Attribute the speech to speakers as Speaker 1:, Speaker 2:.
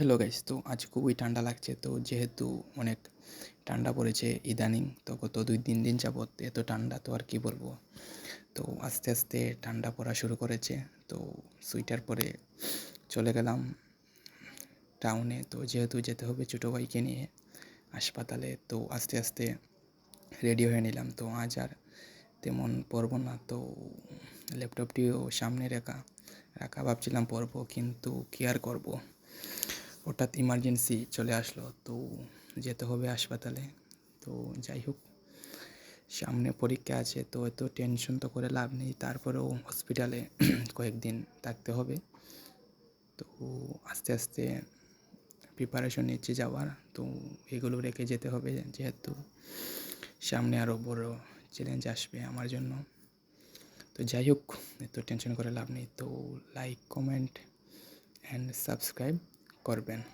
Speaker 1: Hello guys তো আজ খুবই ঠান্ডা লাগছে, তো যেহেতু অনেক ঠান্ডা পড়েছে ইদানিং, তো গত দুই তিন দিন যাবৎ এত ঠান্ডা, তো আর কি বলব? তো আস্তে আস্তে ঠান্ডা পড়া শুরু করেছে, তো সুইটার পরে চলে গেলাম টাউনে তো যেহেতু যেতে হবে ছোটো ভাইকে নিয়ে হাসপাতালে, তো আস্তে আস্তে রেডি হয়ে নিলাম, তো আজ আর তেমন পরবো না, তো ল্যাপটপটিও সামনে রাখা রাখা ভাবছিলাম পরবো কিন্তু কী আর করব? হঠাৎ ইমার্জেন্সি চলে আসলো, তো যেতে হবে হাসপাতালে। তো যাই হোক, সামনে পরীক্ষা আছে, তো এত টেনশন তো করে লাভ নেই। তারপরেও হসপিটালে কয়েকদিন থাকতে হবে। তো আস্তে আস্তে প্রিপারেশন নিচ্ছে যাওয়ার। তো এগুলো রেখে যেতে হবে, যেহেতু সামনে আরও বড় চ্যালেঞ্জ আসবে আমার জন্য। তো যাই হোক, এত টেনশন করে লাভ নেই। তো like comment and subscribe corbin